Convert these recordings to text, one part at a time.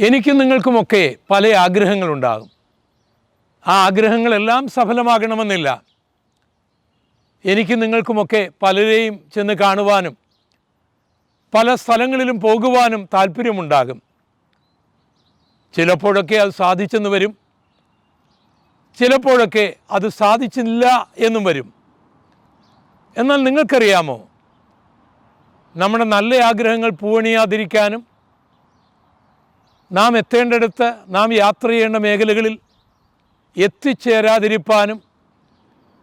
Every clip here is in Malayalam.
എനിക്കും നിങ്ങൾക്കുമൊക്കെ പല ആഗ്രഹങ്ങളുണ്ടാകും. ആ ആഗ്രഹങ്ങളെല്ലാം സഫലമാകണമെന്നില്ല. എനിക്കും നിങ്ങൾക്കുമൊക്കെ പലരെയും ചെന്ന് കാണുവാനും പല സ്ഥലങ്ങളിലും പോകുവാനും താല്പര്യമുണ്ടാകും. ചിലപ്പോഴൊക്കെ അത് സാധിച്ചെന്ന് വരും. ചിലപ്പോഴൊക്കെ അത് സാധിച്ചില്ല എന്നും വരും. എന്നാൽ നിങ്ങൾക്കറിയാമോ? നമ്മുടെ നല്ല ആഗ്രഹങ്ങൾ പൂവണിയാതിരിക്കാനും നാം എത്തേണ്ടടുത്ത് നാം യാത്ര ചെയ്യേണ്ട മേഖലകളിൽ എത്തിച്ചേരാതിരിപ്പാനും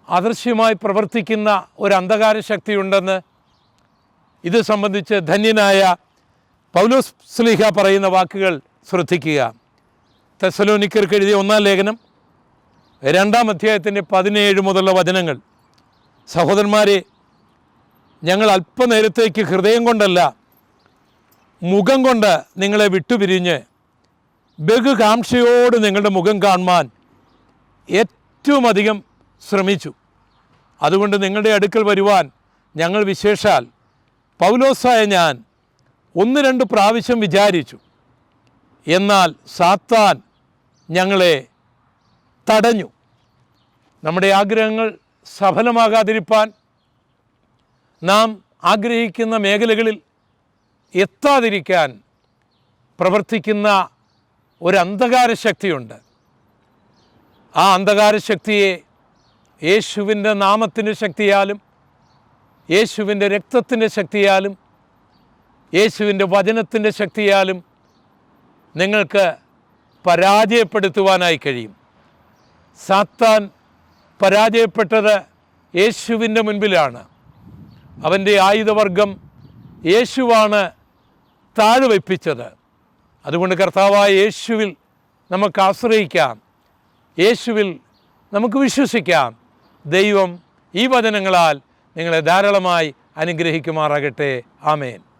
അദൃശ്യമായി പ്രവർത്തിക്കുന്ന ഒരു അന്ധകാര ശക്തിയുണ്ടെന്ന് ഇത് സംബന്ധിച്ച് ധന്യനായ പൗലോസ് സ്ലീഹ പറയുന്ന വാക്കുകൾ ശ്രദ്ധിക്കുക. തെസലോനിക്കർക്ക് എഴുതിയ ഒന്നാം ലേഖനം രണ്ടാം അധ്യായത്തിന്റെ പതിനേഴ് മുതലുള്ള വചനങ്ങൾ. സഹോദരന്മാരെ ഞങ്ങൾ അല്പനേരത്തേക്ക് ഹൃദയം കൊണ്ടല്ല മുഖം കൊണ്ട് നിങ്ങളെ വിട്ടുപിരിഞ്ഞ് ബഹുകാംക്ഷയോട് നിങ്ങളുടെ മുഖം കാണുവാൻ ഏറ്റവും അധികം ശ്രമിച്ചു. അതുകൊണ്ട് നിങ്ങളുടെ അടുക്കൽ വരുവാൻ ഞങ്ങൾ വിശേഷാൽ പൗലോസായ ഞാൻ ഒന്ന് രണ്ട് പ്രാവശ്യം വിചാരിച്ചു. എന്നാൽ സാത്താൻ ഞങ്ങളെ തടഞ്ഞു. നമ്മുടെ ആഗ്രഹങ്ങൾ സഫലമാകാതിരിപ്പാൻ നാം ആഗ്രഹിക്കുന്ന മേഖലകളിൽ എത്താതിരിക്കാൻ പ്രവർത്തിക്കുന്ന ഒരു അന്ധകാര ശക്തിയുണ്ട് ആ അന്ധകാര ശക്തിയെ യേശുവിന്റെ നാമത്തിന്റെ ശക്തിയാലും യേശുവിന്റെ രക്തത്തിന്റെ ശക്തിയാലും യേശുവിന്റെ വചനത്തിന്റെ ശക്തിയാലും നിങ്ങൾക്ക് പരാജയപ്പെടുത്തുവാനായി കഴിയും. സാത്താൻ പരാജയപ്പെട്ടത് യേശുവിന്റെ മുൻപിലാണ്. അവന്റെ ആയുധവർഗം യേശുവാണ് താഴ്വയ്പ്പിച്ചത് അതുകൊണ്ട് കർത്താവായ യേശുവിൽ നമുക്ക് ആശ്രയിക്കാം. യേശുവിൽ നമുക്ക് വിശ്വസിക്കാം. ദൈവം ഈ വചനങ്ങളാൽ നിങ്ങളെ ധാരാളമായി അനുഗ്രഹിക്കുമാറാകട്ടെ. ആമേൻ.